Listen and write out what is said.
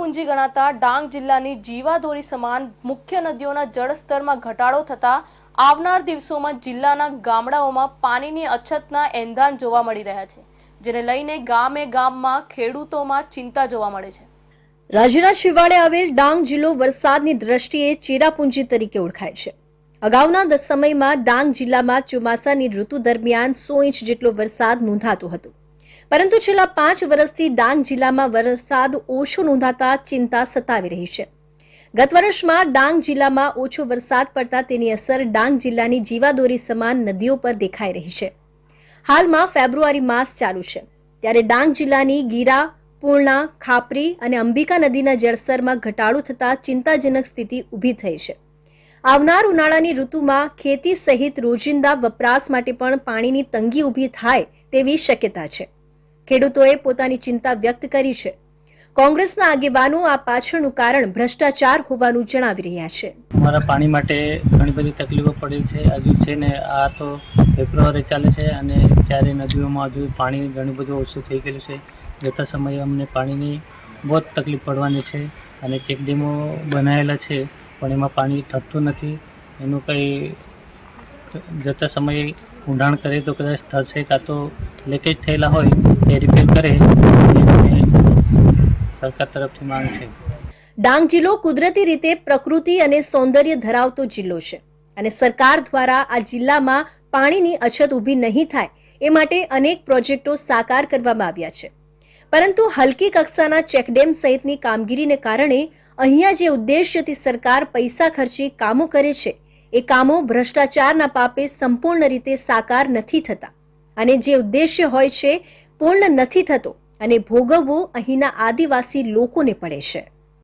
ચેરાપુંજી ગણાતા ડાંગ જિલ્લાની જીવાદોરી સમાન મુખ્ય નદીઓના જળસ્તરમાં ઘટાડો થતા આવનાર દિવસોમાં જિલ્લાના ગામડાઓમાં પાણીની અછતના એંધાન જોવા મળી રહ્યા છે, જેને લઈને ગામે ગામમાં ખેડૂતોમાં ચિંતા જોવા મળે છે. રાજ્યના શિવાળે આવેલ ડાંગ જિલ્લો વરસાદની દ્રષ્ટિએ ચેરાપુંજી તરીકે ઓળખાય છે. અગાઉના સમયમાં ડાંગ જિલ્લામાં ચોમાસાની ઋતુ દરમિયાન સો ઇંચ જેટલો વરસાદ નોંધાતો હતો. પરંતુ છેલ્લા પાંચ વર્ષથી ડાંગ જિલ્લામાં વરસાદ ઓછો નોંધાતા ચિંતા સતાવી રહી છે. ગત વર્ષમાં ડાંગ જિલ્લામાં ઓછો વરસાદ પડતા તેની અસર ડાંગ જિલ્લાની જીવાદોરી સમાન નદીઓ પર દેખાઈ રહી છે. હાલમાં ફેબ્રુઆરી માસ ચાલુ છે. ત્યારે ડાંગ જિલ્લાની ગીરા, પૂર્ણા, ખાપરી અને અંબિકા નદીના જળસ્તરમાં ઘટાડો થતાં ચિંતાજનક સ્થિતિ ઊભી થઈ છે. આવનાર ઉનાળાની ઋતુમાં ખેતી સહિત રોજિંદા વપરાશ માટે પણ પાણીની તંગી ઊભી થાય તેવી શક્યતા છે. ખેડૂતોએ પોતાની ચિંતા વ્યક્ત કરી છે. કોંગ્રેસના આગેવાનો આ પાછળનું કારણ ભ્રષ્ટાચાર હોવાનું જણાવી રહ્યા છે. અમારા પાણી માટે ઘણી બધી તકલીફો પડી છે. હજુ છે ને, આ તો ફેબ્રુઆરી ચાલે છે અને ચારે નદીઓમાં હજુ પાણી ઘણું બધું ઓછું થઈ ગયેલું છે, જતા સમયે અમને પાણીની બહુ જ તકલીફ પડવાની છે અને ચેકડેમો બનાવેલા છે, પણ એમાં પાણી થતું નથી. એનું કંઈ જતા સમયે ઊંડાણ કરે તો કદાચ થશે કાં તો લીકેજ થયેલા હોય એ રિપેર કરે સરકાર તરફથી માંગ છે. ડાંગ જિલ્લો કુદરતી રીતે પ્રકૃતિ અને સૌંદર્ય ધરાવતો જિલ્લો છે અને સરકાર દ્વારા આ જિલ્લામાં પાણીની અછત ઊભી નહીં થાય એ માટે અનેક પ્રોજેક્ટો સાકાર કરવામાં આવ્યા છે. પરંતુ હલકી કક્ષાના ચેકડેમ સહિતની કામગીરીને કારણે અહીંયા જે ઉદ્દેશ્યથી સરકાર પૈસા ખર્ચી કામો કરે છે એ કામો ભ્રષ્ટાચારના પાપે સંપૂર્ણ રીતે સાકાર નથી થતા. અને જે ઉદ્દેશ્ય હોય છે, પૂર્ણ નથી થતો અને ભોગવવું અહીંના આદિવાસી લોકોને પડે છે.